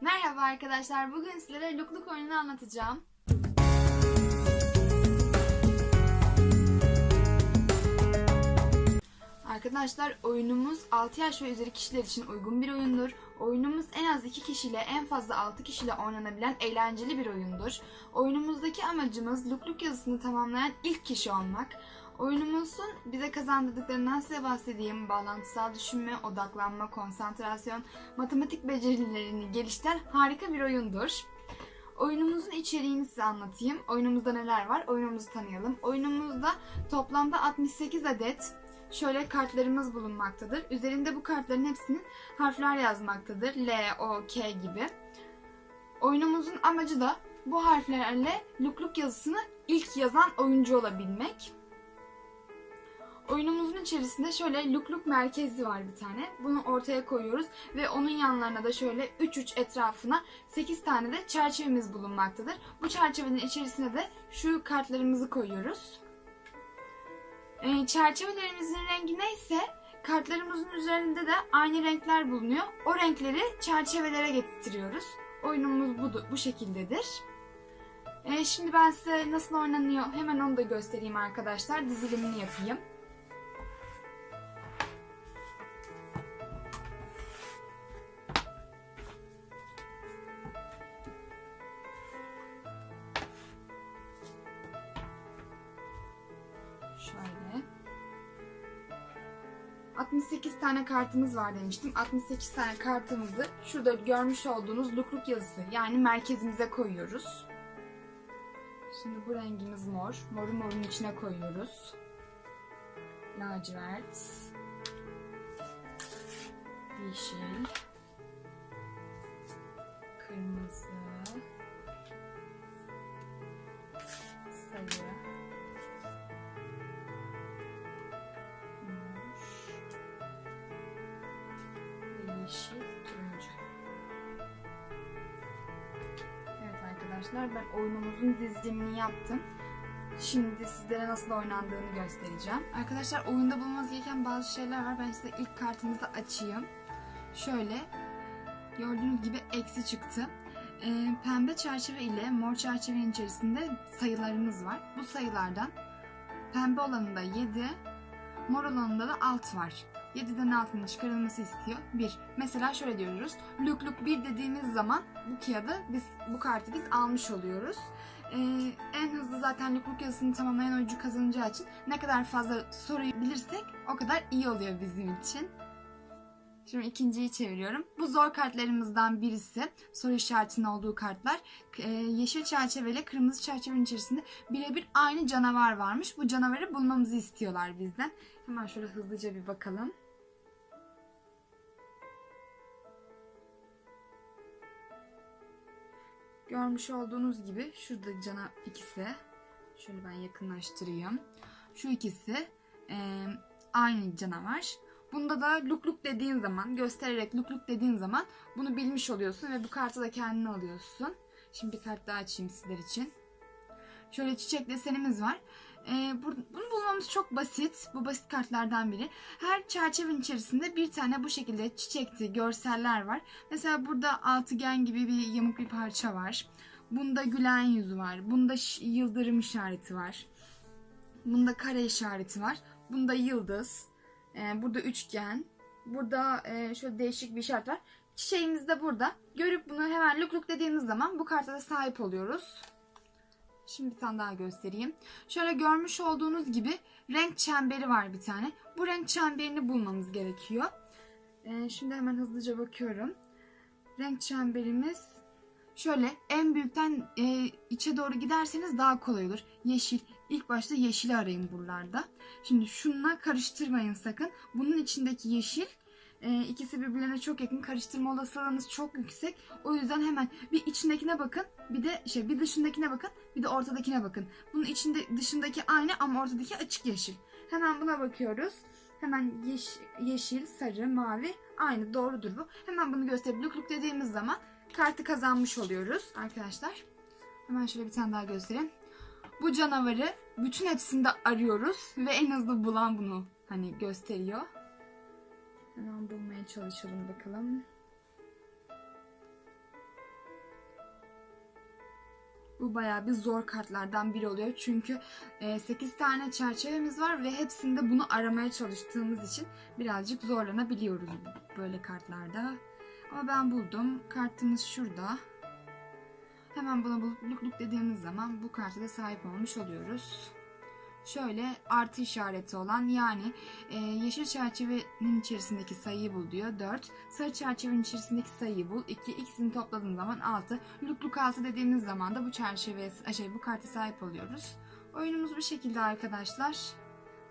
Merhaba arkadaşlar. Bugün sizlere Lukluk oyununu anlatacağım. Arkadaşlar oyunumuz 6 yaş ve üzeri kişiler için uygun bir oyundur. Oyunumuz en az 2 kişiyle en fazla 6 kişiyle oynanabilen eğlenceli bir oyundur. Oyunumuzdaki amacımız Lukluk yazısını tamamlayan ilk kişi olmak. Oyunumuzun bize kazandırdıklarından size bahsedeyim. Bağlantısal düşünme, odaklanma, konsantrasyon, matematik becerilerini geliştiren harika bir oyundur. Oyunumuzun içeriğini size anlatayım. Oyunumuzda neler var? Oyunumuzu tanıyalım. Oyunumuzda toplamda 68 adet şöyle kartlarımız bulunmaktadır. Üzerinde bu kartların hepsinin harfler yazmaktadır. L, O, K gibi. Oyunumuzun amacı da bu harflerle lukluk yazısını ilk yazan oyuncu olabilmek. Oyunumuzun içerisinde şöyle lukluk merkezi var bir tane. Bunu ortaya koyuyoruz ve onun yanlarına da şöyle 3-3 etrafına 8 tane de çerçevemiz bulunmaktadır. Bu çerçevenin içerisine de şu kartlarımızı koyuyoruz. Ee, çerçevelerimizin rengi neyse kartlarımızın üzerinde de aynı renkler bulunuyor. O renkleri çerçevelere getiriyoruz. Oyunumuz bu, bu şekildedir. Ee, şimdi ben size nasıl oynanıyor hemen onu da göstereyim arkadaşlar. Dizilimini yapayım. Şöyle. 68 tane kartımız var demiştim. 68 tane kartımızı şurada görmüş olduğunuz lukluk yazısı yani merkezimize koyuyoruz. Şimdi bu rengimiz mor. Moru morun içine koyuyoruz. Lacivert. Yeşil. Evet arkadaşlar ben oyunumuzun dizilimini yaptım. Şimdi sizlere nasıl oynandığını göstereceğim. Arkadaşlar oyunda bulmanız gereken bazı şeyler var. Ben size ilk kartımızı açayım. Şöyle gördüğünüz gibi eksi çıktı. Ee, pembe çerçeve ile mor çerçevenin içerisinde sayılarımız var. Bu sayılardan pembe olanında 7, mor olanında da 6 var. 7'den altının çıkarılması istiyor. 1. Mesela şöyle diyoruz. Luk luk 1 dediğimiz zaman bu kağıdı biz bu kartı biz almış oluyoruz. Ee, en hızlı zaten luk luk yazısını tamamlayan oyuncu kazanacağı için ne kadar fazla soruyu bilirsek o kadar iyi oluyor bizim için. Şimdi ikinciyi çeviriyorum. Bu zor kartlarımızdan birisi. Soru işaretinin olduğu kartlar. Ee, yeşil çerçeve ile kırmızı çerçevenin içerisinde birebir aynı canavar varmış. Bu canavarı bulmamızı istiyorlar bizden. Hemen şöyle hızlıca bir bakalım. Görmüş olduğunuz gibi şurada cana ikisi. Şöyle ben yakınlaştırayım. Şu ikisi e, aynı canavar. Bunda da luk luk dediğin zaman, göstererek luk luk dediğin zaman bunu bilmiş oluyorsun ve bu kartı da kendine alıyorsun. Şimdi bir kart daha açayım sizler için. Şöyle çiçek desenimiz var. Ee, bu- bunu bulmamız çok basit. Bu basit kartlardan biri. Her çerçevenin içerisinde bir tane bu şekilde çiçekli görseller var. Mesela burada altıgen gibi bir yamuk bir parça var. Bunda gülen yüzü var. Bunda yıldırım işareti var. Bunda kare işareti var. Bunda yıldız. Ee, burada üçgen. Burada e, şöyle değişik bir işaret var. Çiçeğimiz de burada. Görüp bunu hemen luk luk dediğimiz zaman bu karta da sahip oluyoruz. Şimdi bir tane daha göstereyim. Şöyle görmüş olduğunuz gibi renk çemberi var bir tane. Bu renk çemberini bulmamız gerekiyor. Ee, şimdi hemen hızlıca bakıyorum. Renk çemberimiz şöyle en büyükten e, içe doğru giderseniz daha kolay olur. Yeşil. İlk başta yeşili arayın buralarda. Şimdi şununla karıştırmayın sakın. Bunun içindeki yeşil e, ikisi birbirlerine çok yakın. Karıştırma olasılığınız çok yüksek. O yüzden hemen bir içindekine bakın. Bir de şey bir dışındakine bakın. Bir de ortadakine bakın. Bunun içinde dışındaki aynı ama ortadaki açık yeşil. Hemen buna bakıyoruz. Hemen yeş- yeşil, sarı, mavi aynı doğrudur bu. Hemen bunu gösterip luk luk dediğimiz zaman kartı kazanmış oluyoruz arkadaşlar. Hemen şöyle bir tane daha göstereyim. Bu canavarı bütün hepsinde arıyoruz ve en hızlı bulan bunu hani gösteriyor. Hemen bulmaya çalışalım bakalım. Bu bayağı bir zor kartlardan biri oluyor. Çünkü 8 tane çerçevemiz var ve hepsinde bunu aramaya çalıştığımız için birazcık zorlanabiliyoruz böyle kartlarda. Ama ben buldum. Kartımız şurada. Hemen bunu bulup luk dediğimiz zaman bu karta da sahip olmuş oluyoruz. Şöyle artı işareti olan yani e, yeşil çerçevenin içerisindeki sayıyı bul diyor 4. Sarı çerçevenin içerisindeki sayıyı bul 2. İkisini topladığın zaman 6. Luk luk 6 dediğimiz zaman da bu çerçeveye şey bu karta sahip oluyoruz. Oyunumuz bu şekilde arkadaşlar.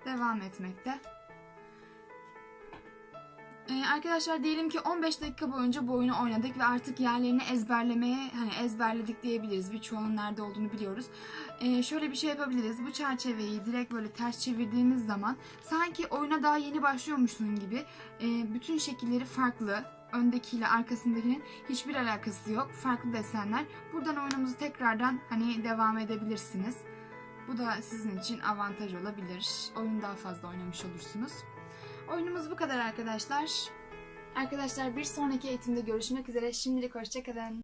Devam etmekte. Arkadaşlar diyelim ki 15 dakika boyunca bu oyunu oynadık ve artık yerlerini ezberlemeye hani ezberledik diyebiliriz. Birçoğunun nerede olduğunu biliyoruz. Ee, şöyle bir şey yapabiliriz. Bu çerçeveyi direkt böyle ters çevirdiğimiz zaman sanki oyuna daha yeni başlıyormuşsun gibi e, bütün şekilleri farklı. Öndekiyle arkasındakinin hiçbir alakası yok. Farklı desenler. Buradan oyunumuzu tekrardan hani devam edebilirsiniz. Bu da sizin için avantaj olabilir. Oyunu daha fazla oynamış olursunuz. Oyunumuz bu kadar arkadaşlar. Arkadaşlar bir sonraki eğitimde görüşmek üzere. Şimdilik hoşçakalın.